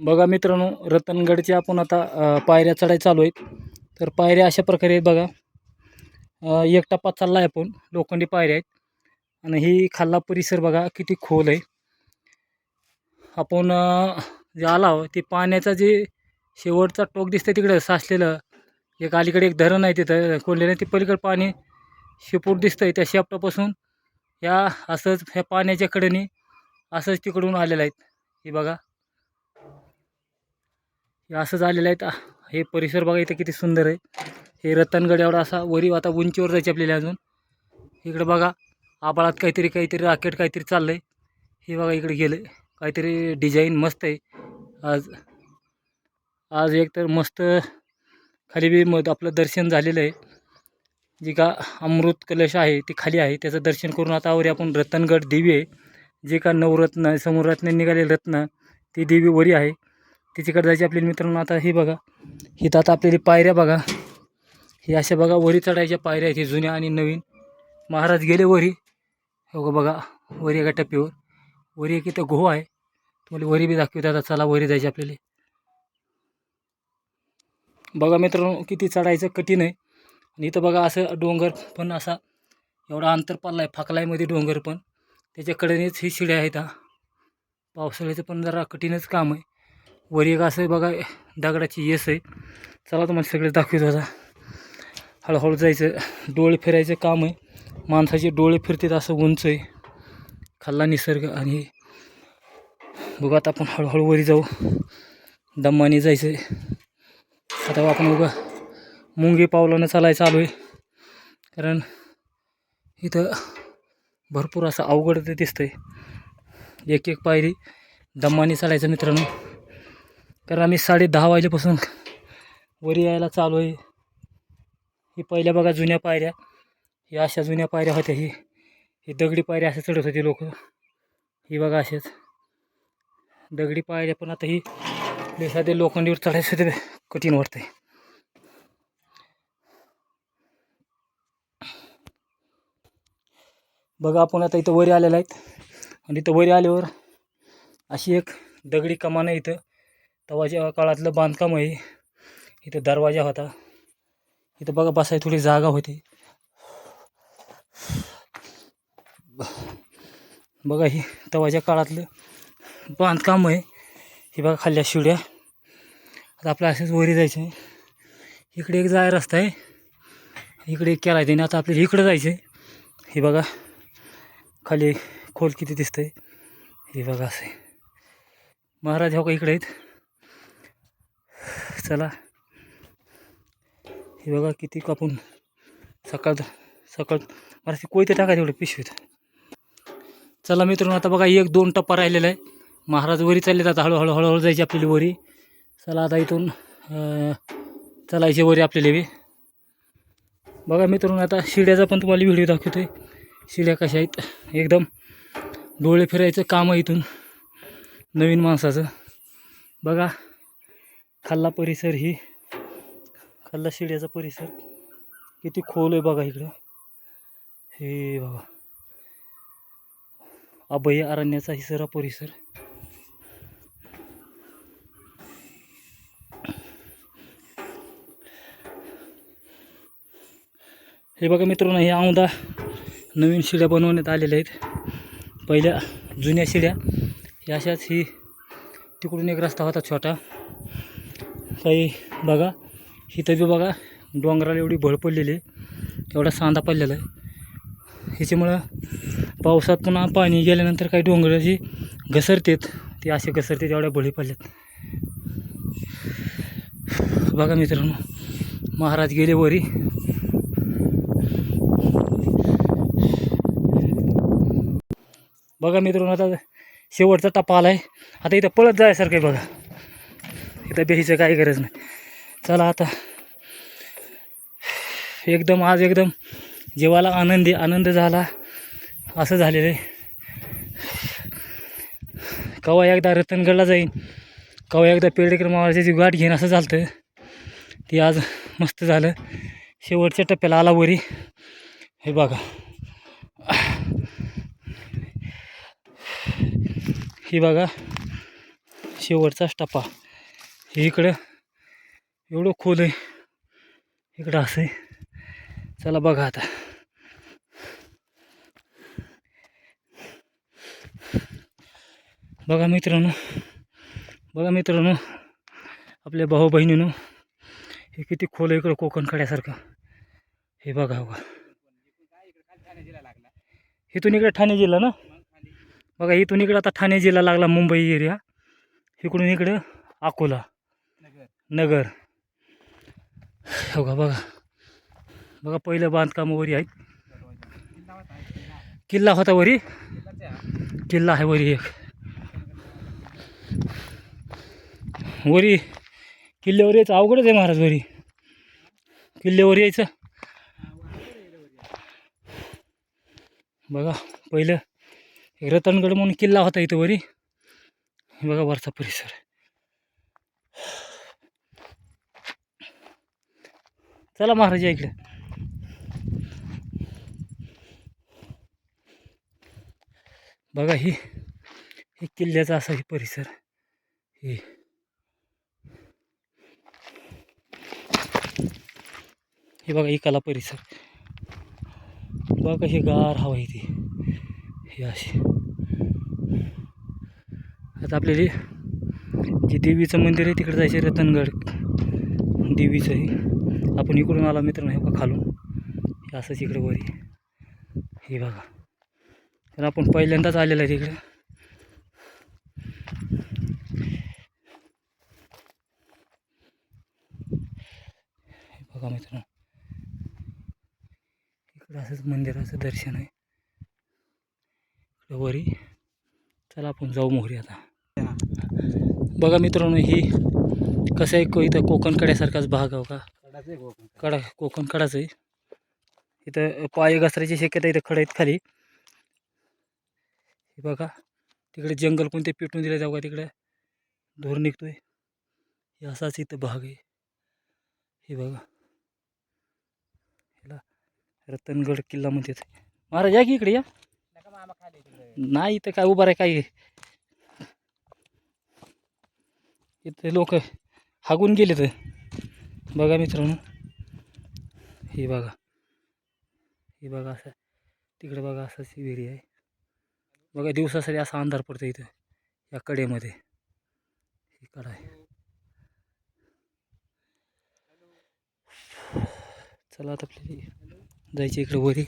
बघा मित्रांनो रतनगडचे आपण आता पायऱ्या चढाय चालू आहेत. तर पायऱ्या अशा प्रकारे आहेत बघा. एक टप्पा चालला आहे आपण. लोखंडी पायऱ्या आहेत. आणि ही खाल्ला परिसर बघा किती खोल आहे. आपण जे आला ते पाण्याचा जे शेवटचा टोक दिसतं तिकडं साचलेलं. एक अलीकडे एक धरण आहे तिथं कोल्हेलं ते पलीकडे पाणी शेपूट दिसतंय त्या शेपटापासून. ह्या असंच ह्या पाण्याच्या कडेने असंच तिकडून आलेलं आहेत. हे बघा. हे असं झालेलं आहे. हे परिसर बघा इथं किती सुंदर आहे. हे रतनगड एवढा असा वरी आता उंचीवर जायचे आपल्याला अजून. इकडं बघा आबाळात काहीतरी काहीतरी राकेट काहीतरी चाललं आहे हे बघा इकडे गेलं काहीतरी डिझाईन मस्त आहे. आज आज एक तर मस्त खाली बी मग आपलं दर्शन झालेलं आहे. जी का अमृत कलश आहे ती खाली आहे. त्याचं दर्शन करून आता वरी आपण रतनगड देवी आहे. जे का नवरत्न समोरत्न निघालेलं रत्न ती देवी वरी आहे. तिच्याकडे जायची आपल्या मित्रांनो आता ही बघा. हिथं आता आपल्याला पायऱ्या बघा. हे अशा बघा वरी चढायच्या पायऱ्या आहेत जुन्या आणि नवीन. महाराज गेले वरी. हो बघा वरी एका टप्प्यावर. वरी एक इथं गुहा आहे. तुम्हाला वरी बी दाखवते आता. चला वरी जायची आपल्याला. बघा मित्रांनो किती चढायचं कठीण आहे. आणि इथं बघा असं डोंगर पण असा एवढा अंतर पडला आहे फाकलायमध्ये डोंगर पण. त्याच्याकडेनेच ही शिड्या आहेत हा. पावसाळ्याचं पण जरा कठीणच काम आहे. वर एक असं बघा दगडाची येस आहे. चला तुम्हाला सगळे दाखवतो आता हळूहळू जायचं डोळे फिरायचं काम आहे. माणसाचे डोळे फिरतात असं उंच आहे. खाल्ला निसर्ग आणि बघा आता आपण हळूहळू वरी जाऊ. दम्माने जायचं आहे. आता आपण बघा मुंगी पावलानं चालायचं चालू आहे. कारण इथं भरपूर असं अवघड ते आहे एक एक पायरी दम्माने चालायचं मित्रांनो. कारण आम्ही साडे दहा वाजल्यापासून वरी यायला चालू आहे. ही पहिल्या बघा जुन्या पायऱ्या. ही अशा जुन्या पायऱ्या होत्या. ही ही दगडी पायऱ्या अशा चढत होती लोक. ही बघा असेच दगडी पायऱ्या पण आता ही आपले साधे लोखंडीवर चढायचं ते कठीण वाटतंय. बघा आपण आता इथं वरी आलेला आहेत. आणि इथं वरी आल्यावर अशी एक दगडी कमान आहे इथं. तवाच्या काळातलं बांधकाम आहे. इथं दरवाजा होता. इथं बघा बसाय थोडी जागा होती. बघा ही तवाच्या काळातलं बांधकाम आहे. हे बघा खाल्ल्या शिवड्या आता आपलं असंच वरी जायचं आहे. इकडे एक जाय रस्ता आहे. इकडे एक केला आहे आता आपल्याला इकडं जायचं आहे. हे बघा. खाली खोल किती दिसतंय. हे बघा असं महाराज हो का इकडे आहेत? चला. हे बघा किती कापून सकाळ सकाळ मला ती कोयते टाका तेवढं पिशवीत. चला मित्रांनो आता बघा एक दोन टप्पा राहिलेला आहे. महाराज वरी चालले आता. हळूहळू हळूहळू जायची आपली वरी. चला आता इथून अं, चालायची वरी आपल्याला बी. बघा मित्रांनो आता शिड्याचा पण तुम्हाला व्हिडिओ दाखवतो आहे शिड्या कशा आहेत? एकदम डोळे फिरायचं काम आहे इथून. नवीन माणसाचं. बघा. खाल्ला परिसर ही. खाल्ला शिड्याचा परिसर. किती खोल आहे बघा इकडं. हे बघा. अभय अरण्याचा ही सरा परिसर. हे बघा मित्रांनो हे औंदा नवीन शिड्या बनवण्यात आलेल्या आहेत. पहिल्या जुन्या शिड्या. अशाच ही तिकडून एक रस्ता होता छोटा. काही बघा इथं बी बघा डोंगराला एवढी भळ पडलेली आहे. एवढा सांदा पडलेला आहे. ह्याच्यामुळं पावसात पुन्हा पाणी गेल्यानंतर काही डोंगराची घसरतेत ते असे घसरते एवढ्या बळी पडल्यात. बघा मित्रांनो महाराज गेले वरी. बघा मित्रांनो आता शेवटचा टप्पा आला आहे आता इथं पळत जायसारखं आहे बघा. इथं बेहीचं काही गरज नाही. चला आता. एकदम आज एकदम जीवाला आनंदी आनंद झाला. असं झालेलं आहे. कवा एकदा रतनगडला जाईन कवा एकदा पेडेकर महाराजाची गाठ घेईन असं झालं ती आज मस्त झालं. शेवटच्या टप्प्याला आला वरी. हे बघा. ही बघा. शेवटचाच टप्पा. हे इकडं एवढं खोल आहे. इकडं असं आहे. चला बघा आता. बघा मित्रांनो बघा मित्रांनो आपल्या भाऊ बहिणीनं हे किती खोल आहे इकडं कोकण खड्यासारखं हे बघा बघा. इथून इकडे ठाणे जिल्हा ना? बघा इथून इकडं आता ठाणे जिल्हा लागला मुंबई एरिया इकडून इकडं अकोला. नगर. हो का बघा. बघा पहिलं बांधकाम वरी आहेत. किल्ला होता वरी? किल्ला आहे वरी एक. वरी किल्ल्यावर यायचं अवघडच आहे महाराज वरी. किल्ल्यावर यायचं. बघा पहिलं एक रतनगड म्हणून किल्ला होता इथं वरी. बघा वरचा परिसर. चला महाराज इकडे. बघा ही हे किल्ल्याचा असा हे परिसर. हे. हे बघा इकाला परिसर. बघा कशी गार हवा इथे. हे अशी. आता आपल्याला जे देवीचं मंदिर आहे तिकडे जायचं रतनगड. देवीचं आहे. आपण इकडून आला मित्रांनो हे बघा खालून. हे असंच इकडे वरी हे बघा. तर आपण पहिल्यांदाच आलेलं आहे तिकडं. हे बघा मित्रांनो. इकडं असंच मंदिराचं दर्शन आहे. इकडं वरी चला आपण जाऊ मोहरी आता. बघा मित्रांनो ही कसं आहे को- इथं कोकण कड्यासारखाच भाग आहे हो का? कडा कोकण कडाच आहे. इथं पाय घसरायची शक्यता इथं खडा आहेत खाली. हे बघा तिकडे जंगल कोणते पेटून दिले जाऊ का तिकडे? धूर निघतोय. हे असाच इथं भाग आहे. हे बघा. ह्याला रतनगड किल्ला म्हणतात. महाराज या की इकडे या. नाही इथं काय उभा आहे काय? इथे लोक हागून गेले तर बघा मित्रांनो. हे बघा. हे बघा असं. तिकडे बघा असंच विहिरी आहे. बघा दिवसासाठी असा अंधार पडतो इथं. या कडेमध्ये. ही कडा आहे. चला आता आपल्याला जायची इकडे वरी.